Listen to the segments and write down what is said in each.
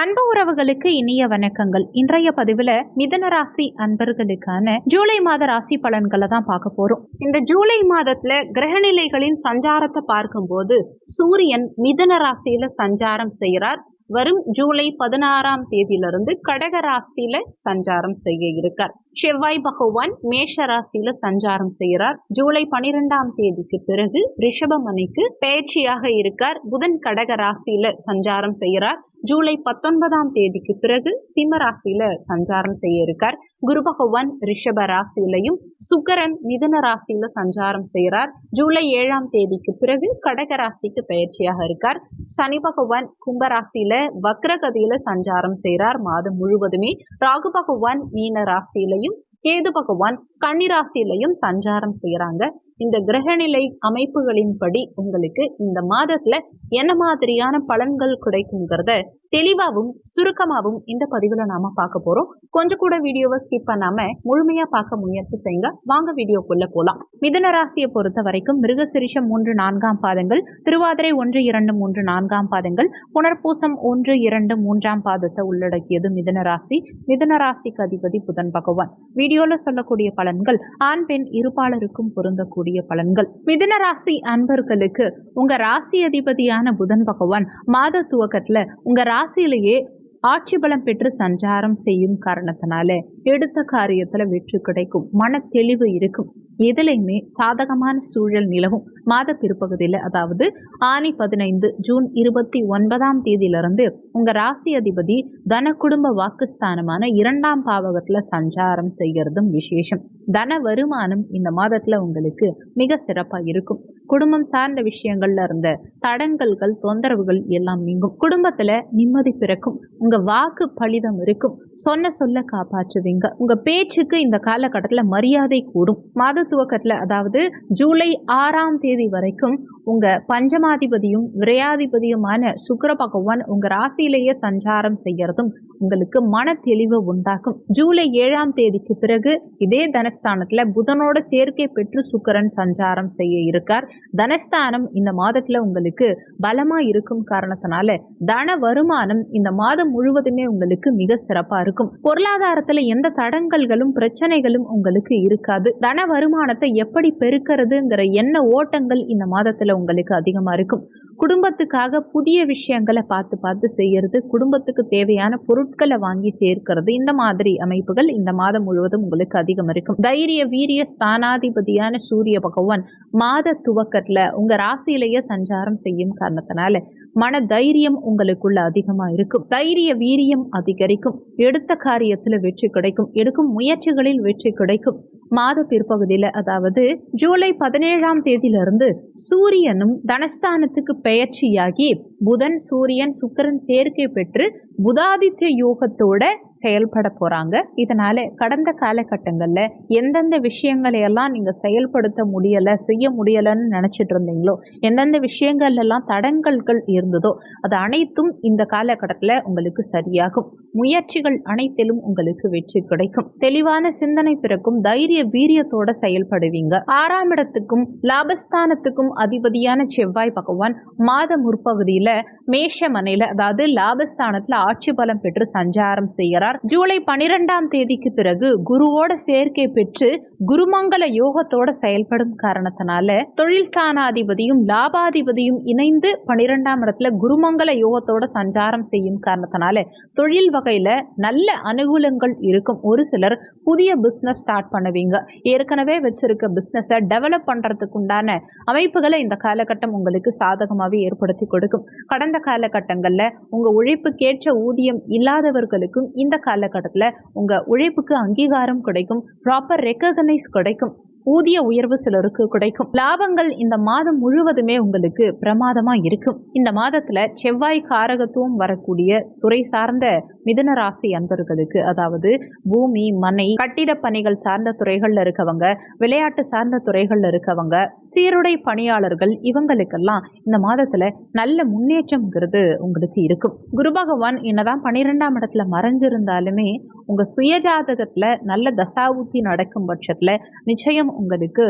அன்பு உறவுகளுக்கு இனிய வணக்கங்கள். இன்றைய பதிவுல மிதன ராசி அன்பர்களுக்கான ஜூலை மாத ராசி பலன்களை தான் பார்க்க போறோம். இந்த ஜூலை மாதத்துல கிரகநிலைகளின் சஞ்சாரத்தை பார்க்கும்போது சூரியன் மிதன ராசியில சஞ்சாரம் செய்கிறார். வரும் ஜூலை பதினாறாம் தேதியிலிருந்து கடக ராசியில சஞ்சாரம் செய்ய இருக்கார். செவ்வாய் பகவான் மேஷ ராசியில சஞ்சாரம் செய்கிறார். ஜூலை பனிரெண்டாம் தேதிக்கு பிறகு ரிஷபமணிக்கு பயிற்சியாக இருக்கார். புதன் கடக ராசியில சஞ்சாரம் செய்கிறார். ஜூலை பத்தொன்பதாம் தேதிக்கு பிறகு சிம்ம ராசியில சஞ்சாரம் செய்ய இருக்கார். குரு பகவான் ரிஷப ராசியிலையும் சுக்கரன் மிதன ராசியில சஞ்சாரம் செய்கிறார். ஜூலை ஏழாம் தேதிக்கு பிறகு கடக ராசிக்கு பயிற்சியாக இருக்கார். சனி பகவான் கும்ப ராசியில வக்ரகதியில சஞ்சாரம் செய்கிறார். மாதம் முழுவதுமே ராகு பகவான் மீன ராசியிலையும் கேது பகவான் கன்னிராசியிலையும் சஞ்சாரம் செய்யறாங்க. இந்த கிரகநிலை அமைப்புகளின்படி உங்களுக்கு இந்த மாதத்துல என்ன மாதிரியான பலன்கள் கிடைக்குங்கிறத தெளிவாகவும் சுருக்கமாகவும் இந்த பதிவுல நாம பார்க்க போறோம். கொஞ்சம் கூட வீடியோவை ஸ்கிப் பண்ணாம முழுமையா பார்க்க முயற்சி செய்யுங்க. வாங்க வீடியோக்குள்ள போலாம். மிதன ராசியை பொறுத்த வரைக்கும் மிருகசிரிஷம் மூன்று நான்காம் பாதங்கள் திருவாதிரை ஒன்று இரண்டு மூன்று நான்காம் பாதங்கள் புனர்பூசம் ஒன்று இரண்டு மூன்றாம் பாதத்தை உள்ளடக்கியது மிதன ராசி. மிதன ராசிக்கு அதிபதி புதன் பகவான். வீடியோல சொல்லக்கூடிய பலன்கள் ஆண் பெண் இருபாளருக்கும் பொருந்தக்கூடிய பலன்கள். மிதுன ராசி அன்பர்களுக்கு உங்க ராசி அதிபதியான புதன் பகவான் மாத துவக்கத்துல உங்க ராசியிலேயே ஆட்சி பலம் பெற்று சஞ்சாரம் செய்யும் காரணத்தினால எடுத்த காரியத்துல வெற்றி கிடைக்கும். மன தெளிவு இருக்கும். எதுலையுமே சாதகமான சூழல் நிலவும். மாத பிற்பகுதியில் அதாவது ஆனி பதினைந்து ஜூன் இருபத்தி ஒன்பதாம் தேதியிலிருந்து உங்க ராசி அதிபதி தன குடும்ப வாக்குஸ்தானமான இரண்டாம் பாவகத்துல சஞ்சாரம் செய்கிறதும் விசேஷம். தன வருமானம் இந்த மாதத்துல உங்களுக்கு மிக சிறப்பா இருக்கும். குடும்பம் சார்ந்த விஷயங்கள்ல இருந்த தடங்கல்கள் தொந்தரவுகள் எல்லாம் நீங்கும். குடும்பத்துல நிம்மதி பிறக்கும். உங்க வாக்கு பலிதம் இருக்கும். சொன்ன சொல்ல காப்பாற்றுவீங்க. உங்க பேச்சுக்கு இந்த காலகட்டத்துல மரியாதை கூடும். மாத துவக்கத்துல அதாவது ஜூலை ஆறாம் தேதி வரைக்கும் உங்க பஞ்சமாதிபதியும் விரையாதிபதியுமான சுக்கர பகவான் உங்க ராசியிலேயே சஞ்சாரம் செய்யறதும் உங்களுக்கு மன தெளிவு உண்டாகும். ஜூலை ஏழாம் தேதிக்கு பிறகு இதே தனஸ்தானத்துல புதனோட சேர்க்கை பெற்று சுக்கரன் சஞ்சாரம் செய்ய இருக்கார். தனஸ்தானம் இந்த மாதத்துல உங்களுக்கு பலமா இருக்கும் காரணத்தினால தன வருமானம் இந்த மாதம் முழுவதுமே உங்களுக்கு மிக சிறப்பா இருக்கும். பொருளாதாரத்துல எந்த தடங்கல்களும் பிரச்சனைகளும் உங்களுக்கு இருக்காது. தன வருமானத்தை எப்படி பெருக்கிறதுங்கிற எண்ண ஓட்டங்கள் இந்த மாதத்துல உங்களுக்கு அதிகமா இருக்கும். குடும்பத்துக்காக புதிய விஷயங்களை பார்த்து பார்த்து செய்யறது குடும்பத்துக்கு தேவையான பொருட்களை வாங்கி சேர்க்கிறது இந்த மாதிரி அமைப்புகள் இந்த மாதம் முழுவதும் உங்களுக்கு அதிகம் இருக்கும். தைரிய வீரிய ஸ்தானாதிபதியான சூரிய பகவான் மாத துவக்கத்துல உங்க ராசியிலேயே சஞ்சாரம் செய்யும் காரணத்தினால மன தைரியம் உங்களுக்குள்ள அதிகமா இருக்கும். தைரிய வீரியம் அதிகரிக்கும். எடுத்த காரியத்துல வெற்றி கிடைக்கும். எடுக்கும் முயற்சிகளில் வெற்றி கிடைக்கும். மாத பிற்பகுதியில அதாவது ஜூலை பதினேழாம் தேதியிலிருந்து சூரியனும் தனஸ்தானத்துக்கு பெயர்ச்சியாகி புதன் சூரியன் சுக்கரன் சேர்க்கை பெற்று புதாதித்ய யோகத்தோட செயல்பட போகிறாங்க இதனால் கடந்த காலகட்டங்களில் எந்தெந்த விஷயங்களை எல்லாம் நீங்கள் செயல்படுத்த முடியலை செய்ய முடியலைன்னு நினச்சிட்டு இருந்தீங்களோ எந்தெந்த விஷயங்கள்லாம் தடங்கல்கள் இருந்ததோ அது அனைத்தும் இந்த காலகட்டத்தில் உங்களுக்கு சரியாகும். முயற்சிகள் அனைத்திலும் உங்களுக்கு வெற்றி கிடைக்கும். தெளிவான சிந்தனை பிறக்கும் தைரிய வீரியத்தோட செயல்படுவீங்க. ஆறாம் இடத்துக்கும் லாபஸ்தானத்துக்கும் அதிபதியான செவ்வாய் பகவான் மாத முற்பகுதியில் மேஷ மனையில அதாவது லாபஸ்தானத்துல ஆட்சி பலம் பெற்று சஞ்சாரம் செய்கிறார். ஜூலை பனிரெண்டாம் தேதிக்கு பிறகு குருவோட சேர்க்கை பெற்று குருமங்கல யோகத்தோட செயல்படும் காரணத்தினால தொழில் ஸ்தானாதிபதியும் லாபாதிபதியும் இணைந்து பனிரெண்டாம் இடத்துல குருமங்கல யோகத்தோட சஞ்சாரம் செய்யும் காரணத்தினால தொழில் வகையில நல்ல அனுகூலங்கள் இருக்கும். ஒரு சிலர் புதிய பிசினஸ் ஸ்டார்ட் பண்ணுவீங்க. ஏற்கனவே வச்சிருக்க பிசினஸை டெவலப் பண்றதுக்கு உண்டான அமைப்புகளை இந்த காலகட்டம் உங்களுக்கு சாதகமாகவே ஏற்படுத்தி கொடுக்கும். கடந்த காலகட்டங்களில் உங்கள் உழைப்புக்கேற்ற ஊதியம் இல்லாதவர்களுக்கும் இந்த காலகட்டத்தில் உங்கள் உழைப்புக்கு அங்கீகாரம் கிடைக்கும் ப்ராப்பர் ரெக்கக்னைஸ் கிடைக்கும். ஊதிய உயர்வு சிலருக்கு கிடைக்கும். லாபங்கள் இந்த மாதம் முழுவதுமே உங்களுக்கு பிரமாதமா இருக்கும். இந்த மாதத்துல செவ்வாய் காரகத்துவம் வரக்கூடிய துறை சார்ந்த மிதன ராசி அன்பர்களுக்கு அதாவது பூமி மனை கட்டிட பணிகள் சார்ந்த துறைகள்ல இருக்கவங்க விளையாட்டு சார்ந்த துறைகள்ல இருக்கவங்க சீருடை பணியாளர்கள் இவங்களுக்கெல்லாம் இந்த மாதத்துல நல்ல முன்னேற்றம்ங்கிறது உங்களுக்கு இருக்கும். குரு பகவான் என்னதான் பன்னிரெண்டாம் இடத்துல மறைஞ்சிருந்தாலுமே உங்க சுயஜாதகத்துல நல்ல தசாவுத்தி நடக்கும் பட்சத்துல நிச்சயம் உங்களுக்கு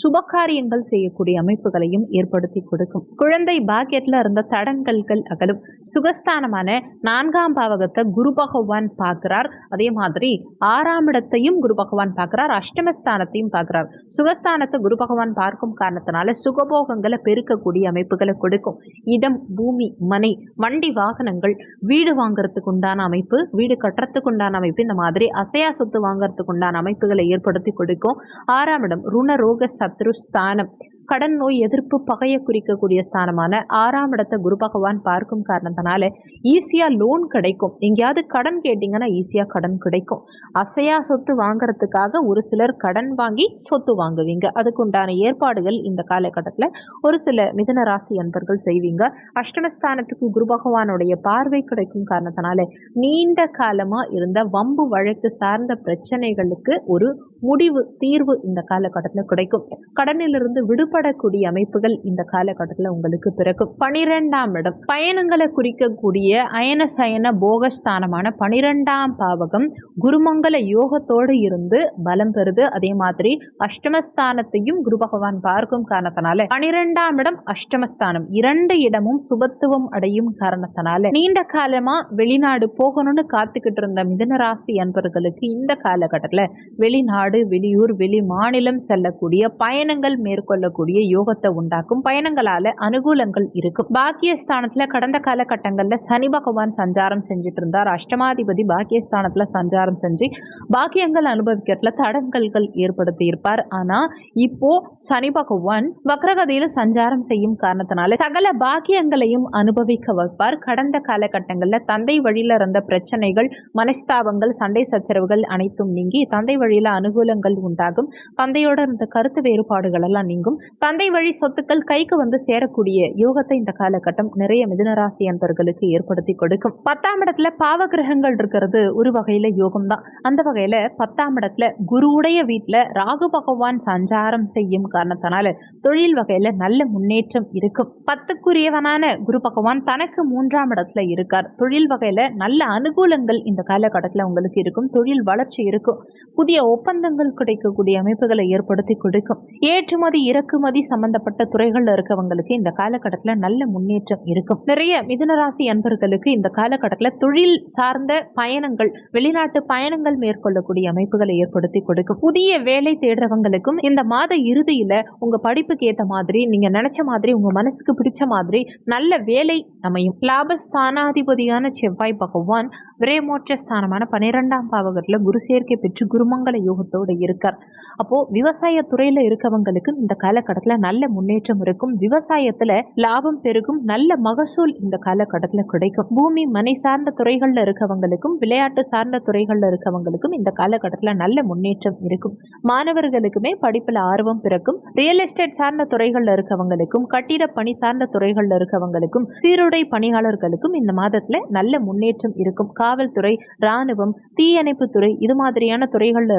சுபகாரியங்கள் செய்யக்கூடிய அமைப்புகளையும் ஏற்படுத்தி கொடுக்கும். குழந்தை பாக்கியத்துல இருந்த தடங்கல்கள் அகலும். சுகஸ்தானமான நான்காம் பாவகத்தை குரு பகவான் பார்க்கிறார். அதே மாதிரி ஆறாம் இடத்தையும் குரு பகவான் பார்க்கிறார். அஷ்டமஸ்தானத்தையும் பார்க்கிறார். சுகஸ்தானத்தை குரு பகவான் பார்க்கும் காரணத்தினால சுகபோகங்களை பெருக்கக்கூடிய அமைப்புகளை கொடுக்கும். இடம் பூமி மனை வண்டி வாகனங்கள் வீடு வாங்குறதுக்கு உண்டான அமைப்பு வீடு கட்டுறதுக்கு உண்டான அமைப்பு இந்த மாதிரி அசையா சொத்து வாங்குறதுக்கு உண்டான அமைப்புகளை ஏற்படுத்தி கொடுக்கும். ஆறாம் இடம் ருண ரோக சத்ரு ஸ்தானம். கடன் நோய் எதிர்ப்பு பகையை குறிக்கக்கூடிய ஸ்தானமான ஆறாம் இடத்தை குரு பகவான் பார்க்கும் காரணத்தினால ஈஸியாக லோன் கிடைக்கும். எங்கேயாவது கடன் கேட்டிங்கன்னா ஈஸியாக கடன் கிடைக்கும். அசையா சொத்து வாங்குறதுக்காக ஒரு சிலர் கடன் வாங்கி சொத்து வாங்குவீங்க. அதுக்கு உண்டான ஏற்பாடுகள் இந்த காலகட்டத்தில் ஒரு சில மிதன ராசி அன்பர்கள் செய்வீங்க. அஷ்டமஸ்தானத்துக்கு குரு பகவானுடைய பார்வை கிடைக்கும் காரணத்தினால நீண்ட காலமாக இருந்த வம்பு வழக்கு சார்ந்த பிரச்சனைகளுக்கு ஒரு முடிவு தீர்வு இந்த காலகட்டத்தில் கிடைக்கும். கடனிலிருந்து விடுபடக்கூடிய அமைப்புகள் இந்த காலகட்டத்தில் உங்களுக்கு பிறக்கும். பனிரெண்டாம் இடம் பயணங்களை குறிக்கக்கூடிய அயன சயன போகஸ்தானமான பனிரெண்டாம் பாவகம் குருமங்கல யோகத்தோடு இருந்து பலம் பெறுது. அதே மாதிரி அஷ்டமஸ்தானத்தையும் குரு பகவான் பார்க்கும் காரணத்தினால பனிரெண்டாம் இடம் அஷ்டமஸ்தானம். இரண்டு இடமும் சுபத்துவம் அடையும் காரணத்தினால நீண்ட காலமா வெளிநாடு போகணும்னு காத்துக்கிட்டு இருந்த மிதனராசி அன்பர்களுக்கு இந்த காலகட்டத்தில் வெளிநாடு வெளிநாடு வெளியூர் வெளி மாநிலம் செல்லக்கூடிய பயணங்கள் மேற்கொள்ளக்கூடிய யோகத்தை உண்டாக்கும் பயணங்களால அனுகூலங்கள் இருக்கும். பாக்கியஸ்தானத்துல கடந்த காலகட்டங்கள்ல சனி பகவான் சஞ்சாரம் செஞ்சுட்டு இருந்தார். அஷ்டமாதிபதி பாக்கியஸ்தானத்துல சஞ்சாரம் செஞ்சு பாக்கியங்கள் அனுபவிக்கிறதுல தடங்கல்கள் ஏற்படுத்தி இருப்பார். ஆனா இப்போ சனி பகவான் வக்ரகதையில சஞ்சாரம் செய்யும் காரணத்தினால சகல பாக்கியங்களையும் அனுபவிக்க வைப்பார். கடந்த காலகட்டங்கள்ல தந்தை வழியில இருந்த பிரச்சனைகள் மனஸ்தாபங்கள் சண்டை சச்சரவுகள் அனைத்தும் நீங்கி தந்தை வழியில அனுகூலங்கள் உண்டாகும். தந்தையோட இருந்த கருத்து வேறுபாடுகள் எல்லாம் நீங்கும். தந்தை வழி சொத்துக்கள் கைக்கு வந்து சேரக்கூடிய யோகத்தை இந்த காலகட்டம் நிறைய மிதுனராசி அன்பர்களுக்கு ஏற்படுத்தி கொடுக்கும். பத்தாம் இடத்துல பாவ கிரகங்கள் இருக்கிறது ஒரு வகையில யோகம் தான் அந்த வகையில பத்தாம் இடத்துல குருவுடைய வீட்டுல ராகு பகவான் சஞ்சாரம் செய்யும் காரணத்தினால தொழில் வகையில நல்ல முன்னேற்றம் இருக்கும். பத்துக்குரியவனான குரு பகவான் தனக்கு மூன்றாம் இடத்துல இருக்கார். தொழில் வகையில நல்ல அனுகூலங்கள் இந்த காலகட்டத்தில் உங்களுக்கு இருக்கும். தொழில் வளர்ச்சி இருக்கும். புதிய ஒப்பந்தம் ஒப்பந்தங்கள் கிடைக்கக்கூடிய அமைப்புகளை ஏற்படுத்தி கொடுக்கும். ஏற்றுமதி இறக்குமதி சம்பந்தப்பட்ட துறைகள்ல இருக்கவங்களுக்கு இந்த காலகட்டத்தில் நல்ல முன்னேற்றம் இருக்கும். நிறைய மிதனராசி அன்பர்களுக்கு இந்த காலகட்டத்தில் தொழில் சார்ந்த பயணங்கள் வெளிநாட்டு பயணங்கள் மேற்கொள்ளக்கூடிய அமைப்புகளை ஏற்படுத்தி கொடுக்கும். புதிய வேலை தேடுறவங்களுக்கும் இந்த மாத இறுதியில உங்க படிப்புக்கு ஏத்த மாதிரி நீங்க நினைச்ச மாதிரி உங்க மனசுக்கு பிடிச்ச மாதிரி நல்ல வேலை அமையும். லாபஸ்தானாதிபதியான செவ்வாய் பகவான் விரைமோற்ற ஸ்தானமான பன்னிரெண்டாம் பாவகத்தில் குரு சேர்க்கை பெற்று குருமங்கல யோகத்தோடு இருக்கார். அப்போ விவசாய துறையில இருக்கவங்களுக்கு இந்த காலகட்டத்துல நல்ல முன்னேற்றம் இருக்கும். விவசாயத்துல லாபம் பெருகும். நல்ல மகசூல் இந்த காலகட்டத்துல கிடைக்கும். பூமி மனை சார்ந்த துறைகள்ல இருக்கவங்களுக்கும் விளையாட்டு சார்ந்த துறைகள்ல இருக்கவங்களுக்கும் இந்த காலகட்டத்துல நல்ல முன்னேற்றம் இருக்கும். மாணவர்களுக்குமே படிப்புல ஆர்வம் பிறக்கும். ரியல் எஸ்டேட் சார்ந்த துறைகள்ல இருக்கவங்களுக்கும் கட்டிட பணி சார்ந்த துறைகள்ல இருக்கவங்களுக்கும் சீருடை பணியாளர்களுக்கும் இந்த மாதத்துல நல்ல முன்னேற்றம் இருக்கும். காவல்துறை ராணுவம் தீயணைப்பு துறை இது மாதிரியான துறைகள்ல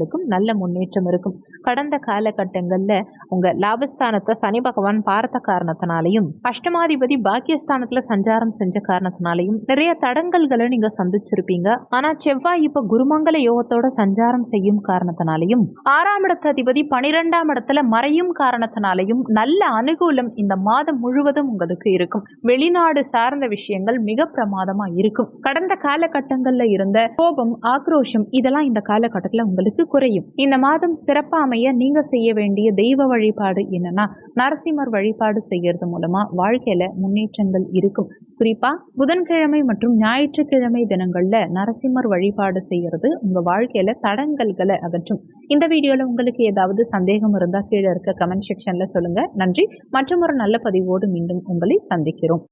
மாணவர்களுக்கும் நல்ல முன்னேற்றம் இருக்கும். கடந்த காலகட்டங்களில் உங்கள் லாபஸ்தானத்தை சனி பகவான் பார்த்த காரணத்தினாலையும் அஷ்டமாதிபதி பாக்கியஸ்தானத்தில் சஞ்சாரம் செஞ்ச காரணத்தினாலையும் நிறைய தடங்கல்களை நீங்கள் சந்திச்சிருப்பீங்க. ஆனால் செவ்வாய் இப்போ குருமங்கல யோகத்தோட சஞ்சாரம் செய்யும் காரணத்தினாலையும் ஆறாம் இடத்த அதிபதி பனிரெண்டாம் இடத்துல மறையும் காரணத்தினாலையும் நல்ல அனுகூலம் இந்த மாதம் முழுவதும் உங்களுக்கு இருக்கும். வெளிநாடு சார்ந்த விஷயங்கள் மிக பிரமாதமாக இருக்கும். கடந்த காலகட்டங்களில் இருந்த கோபம் ஆக்ரோஷம் இதெல்லாம் இந்த காலகட்டத்தில் உங்களுக்கு குறையும். இந்த மாதம் சிறப்பாக அமைய நீங்க செய்ய வேண்டிய தெய்வ வழிபாடு என்னன்னா நரசிம்மர் வழிபாடு செய்யறது மூலமா வாழ்க்கையில முன்னேற்றங்கள் இருக்கும். குறிப்பா புதன்கிழமை மற்றும் ஞாயிற்றுக்கிழமை தினங்கள்ல நரசிம்மர் வழிபாடு செய்யறது உங்க வாழ்க்கையில தடங்கல்களை அகற்றும். இந்த வீடியோல உங்களுக்கு ஏதாவது சந்தேகம் இருந்தா கீழே இருக்க கமெண்ட் செக்ஷன்ல சொல்லுங்க. நன்றி. மற்றும் ஒரு நல்ல பதிவோடு மீண்டும் உங்களை சந்திக்கிறோம்.